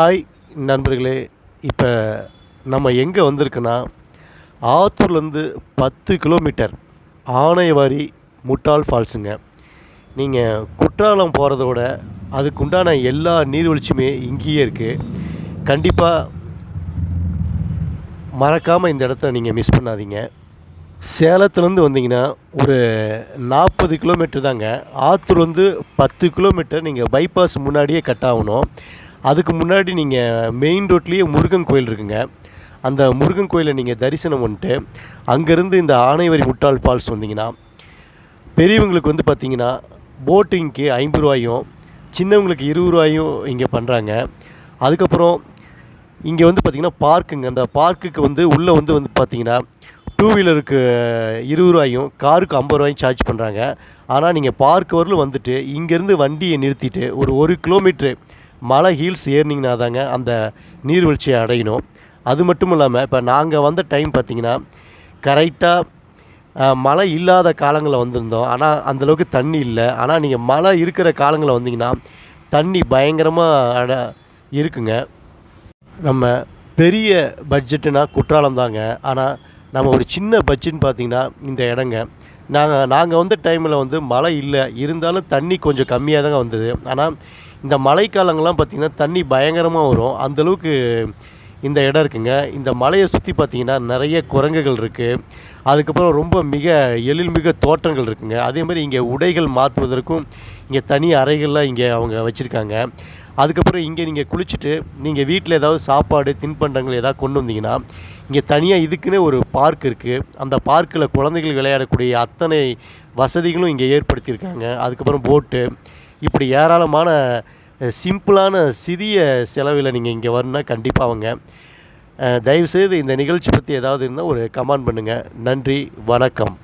Hi நண்பர்களே இப்போ நம்ம எங்கே வந்திருக்குன்னா ஆத்தூர்லேருந்து பத்து கிலோமீட்டர் ஆனைவாரி முட்டாள் ஃபால்ஸுங்க. நீங்கள் குற்றாலம் போகிறத விட அதுக்குண்டான எல்லா நீர்வீழ்ச்சியுமே இங்கேயே இருக்குது கண்டிப்பாக மறக்காமல் இந்த இடத்த நீங்கள் மிஸ் பண்ணாதீங்க. சேலத்துலேருந்து வந்தீங்கன்னா ஒரு நாற்பது கிலோமீட்டர் தாங்க. ஆத்தூர்லேருந்து பத்து கிலோமீட்டர் நீங்கள் பைபாஸ் முன்னாடியே கட் ஆகணும். அதுக்கு முன்னாடி நீங்கள் மெயின் ரோட்லேயே முருகன் கோயில் இருக்குங்க. அந்த முருகன் கோயிலை நீங்கள் தரிசனம் பண்ணிட்டு அங்கேருந்து இந்த ஆனைவரி முட்டாள் ஃபால்ஸ் வந்தீங்கன்னா பெரியவங்களுக்கு வந்து பார்த்தீங்கன்னா போட்டிங்க்கு ஐம்பது ரூபாயும் சின்னவங்களுக்கு இருபது ரூபாயும் இங்கே பண்ணுறாங்க அதுக்கப்புறம் இங்கே வந்து பார்த்திங்கன்னா பார்க்குங்க அந்த பார்க்குக்கு வந்து உள்ளே வந்து வந்து பார்த்தீங்கன்னா டூ வீலருக்கு இருபது ரூபாயும் காருக்கு ஐம்பது ரூபாயும் சார்ஜ் பண்ணுறாங்க ஆனால் நீங்கள் பார்க் வரலும் வந்துட்டு இங்கேருந்து வண்டியை நிறுத்திட்டு ஒரு ஒரு கிலோமீட்ரு மலை ஹீல்ஸ் ஏறினீங்கன்னா தாங்க அந்த நீர்வீழ்ச்சியை அடையணும். அது மட்டும் இல்லாமல் இப்போ நாங்கள் வந்த டைம் பார்த்திங்கன்னா கரெக்டாக மழை இல்லாத காலங்களில் வந்திருந்தோம். ஆனால் அந்தளவுக்கு தண்ணி இல்லை. ஆனால் நீங்கள் மழை இருக்கிற காலங்களில் வந்தீங்கன்னா தண்ணி பயங்கரமாக அட இருக்குங்க. நம்ம பெரிய பட்ஜெட்டுனா குற்றாலம் தாங்க. ஆனால் நம்ம ஒரு சின்ன பட்ஜெட்னு பார்த்தீங்கன்னா இந்த இடங்க. நாங்கள் நாங்கள் வந்த டைமில் வந்து மழை இல்லை. இருந்தாலும் தண்ணி கொஞ்சம் கம்மியாக தாங்க வந்தது. ஆனால் இந்த மழைக்காலங்கள்லாம் பார்த்திங்கன்னா தண்ணி பயங்கரமாக வரும். அந்தளவுக்கு இந்த இடம் இருக்குங்க. இந்த மலையை சுற்றி பார்த்தீங்கன்னா நிறைய குரங்குகள் இருக்குது அதுக்கப்புறம் ரொம்ப மிக எழில்மிக தோற்றங்கள் இருக்குங்க. அதே மாதிரி இங்கே உடைகள் மாற்றுவதற்கும் இங்கே தனி அறைகள்லாம் இங்கே அவங்க வச்சுருக்காங்க. அதுக்கப்புறம் இங்கே நீங்கள் குளிச்சுட்டு நீங்கள் வீட்டில் ஏதாவது சாப்பாடு தின்பண்டங்கள் ஏதாவது கொண்டு வந்தீங்கன்னா இங்கே தனியாக இதுக்குன்னே ஒரு பார்க் இருக்குது அந்த பார்க்கில் குழந்தைகள் விளையாடக்கூடிய அத்தனை வசதிகளும் இங்கே ஏற்படுத்தியிருக்காங்க. அதுக்கப்புறம் போட்டு இப்படி ஏராளமான சிம்பிளான சிறிய செலவில் நீங்கள் இங்கே வரணுன்னா கண்டிப்பாக அவங்க தயவுசெய்து இந்த நிகழ்ச்சி பற்றி ஏதாவது இருந்தால் ஒரு கமெண்ட் பண்ணுங்கள் நன்றி வணக்கம்.